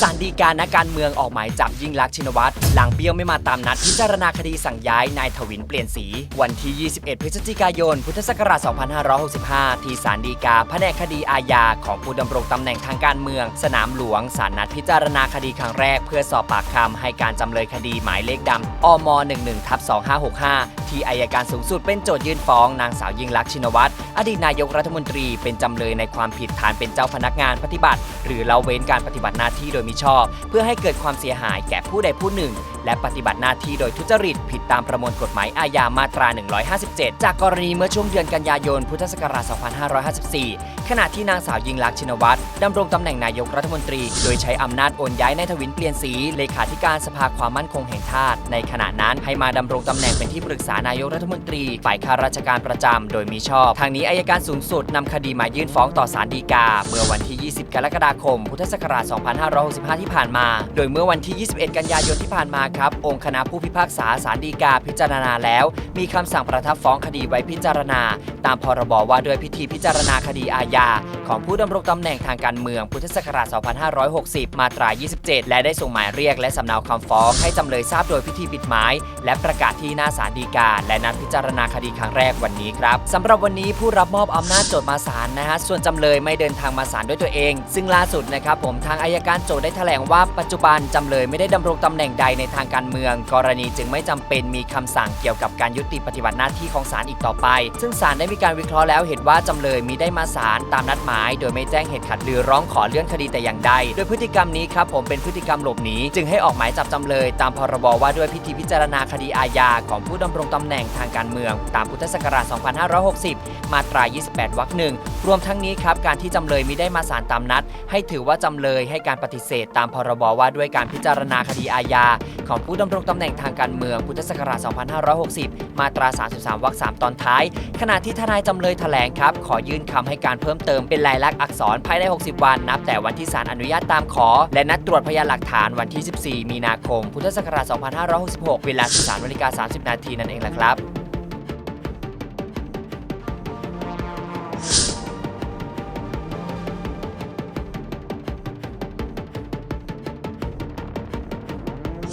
สารดีการนักการเมืองออกหมายจับยิ่งลักษณ์ชินวัตรหลังเบี้ยวไม่มาตามนัดพิจารณาคดีสั่งย้ายนายถวินเปลี่ยนสี วันที่ 21 พฤศจิกายน พุทธศักราช 2565 ที่สารดีกาแผนกคดีอาญาของผู้ดำรงตำแหน่งทางการเมือง สนามหลวงสารนัดพิจารณาคดีครั้งแรก เพื่อสอบปากคำให้การจำเลยคดีหมายเลขดำอม 11ทับ2565ที่อายการสูงสุดเป็นโจทยื่นฟ้อง นางสาวยิ่งลักษณ์ชินวัตรอดีตนายกรัฐมนตรีเป็นจำเลยในความผิดฐานเป็นเจ้าพนักงานปฏิบัติ หรือละเว้นการปฏิบัติหน้าที่โดยมิชอบ เพื่อให้เกิดความเสียหายแก่ผู้ใดผู้หนึ่ง และปฏิบัติหน้าที่โดยทุจริต ผิดตามประมวลกฎหมายอาญามาตรา 157 จากกรณีเมื่อช่วงเดือนกันยายนพุทธศักราช 2554 ขณะที่นางสาวยิ่งลักษณ์ชินวัตรดำรงตำแหน่งนายกรัฐมนตรี โดยใช้อำนาจโอนย้ายนายทวินเปลี่ยนสีเลขาธิการสภาความมั่นคงแห่งชาติในขณะนั้นให้มาดำรงตำแหน่งเป็นที่ปรึกษานายกรัฐมนตรี ฝ่ายข้าราชการประจำโดยมีชอบ ทางนี้อายการสูงสุดนำคดีมายื่นฟ้องต่อศาลฎีกา เมื่อวันที่ 20 กรกฎาคม พุทธศักราช 2565 ที่ผ่านมา โดยเมื่อวันที่ 21 กันยายนที่ผ่านมาครับ องค์คณะผู้พิพากษาศาลฎีกาพิจารณาแล้ว มีคำสั่งประทับฟ้องคดีไว้พิจารณา ตามพรบว่าด้วยพิธีพิจารณาคดีอาญาของผู้ดำรงตำแหน่งทางการเมืองพุทธศักราช 2560 มาตรา 27 และได้ส่งหมายเรียกและสำเนาคำฟ้องให้จำเลยทราบโดยพิธีปิดหมายและประกาศที่หน้าศาลฎีกา และนัดพิจารณาคดีครั้งแรกวันนี้ครับสำหรับวันนี้ผู้รับมอบอำนาจโจทย์มาศาลนะฮะส่วนจำเลยไม่เดินทางมาศาลด้วยตัวเอง ซึ่งล่าสุดนะครับผมทางอายการโจทย์ได้แถลงว่าปัจจุบันจำเลยไม่ได้ดำรงตำแหน่งใดในทางการเมือง กรณีจึงไม่จำเป็นมีคำสั่งเกี่ยวกับการยุติปฏิบัติหน้าที่ของศาลอีกต่อไป ซึ่งศาลได้มีการวิเคราะห์แล้วเห็นว่าจำเลยมีได้มาศาลตามนัดหมาย โดยไม่แจ้งเหตุขัดหรือร้องขอเลื่อนคดีแต่อย่างใด โดยพฤติกรรมนี้ครับผมเป็นพฤติกรรมหลบหนีจึงให้ออกหมายจับจำเลย ตามพรบว่าด้วยพิธีพิจารณาคดีอาญาของผู้ดำรงตำแหน่งทางการเมือง ตามพุทธศักราช 2560 มาตรา 28 วรรคหนึ่งรวมทั้งนี้ครับการที่จำเลยมิได้มาศาลตามนัด ให้ถือว่าจำเลยให้การปฏิเสธ ตามพรบว่าด้วยการพิจารณาคดีอาญาของผู้ดำรงตำแหน่งทางการเมืองพุทธศักราช 2560 มาตรา 33 วรรค 3 ตอนท้าย ขณะที่ทนายจำเลยแถลงครับ ขอยื่นคำให้การเพิ่มเติมเป็นลายลักษณ์อักษรภายใน 60 วัน นับแต่วันที่ศาลอนุญาตตามขอ และนัดตรวจพยานหลักฐานวันที่ 14 มีนาคม พุทธศักราช 2566 เวลา13นาฬิกา30 นาทีนั่นเองแหละครับ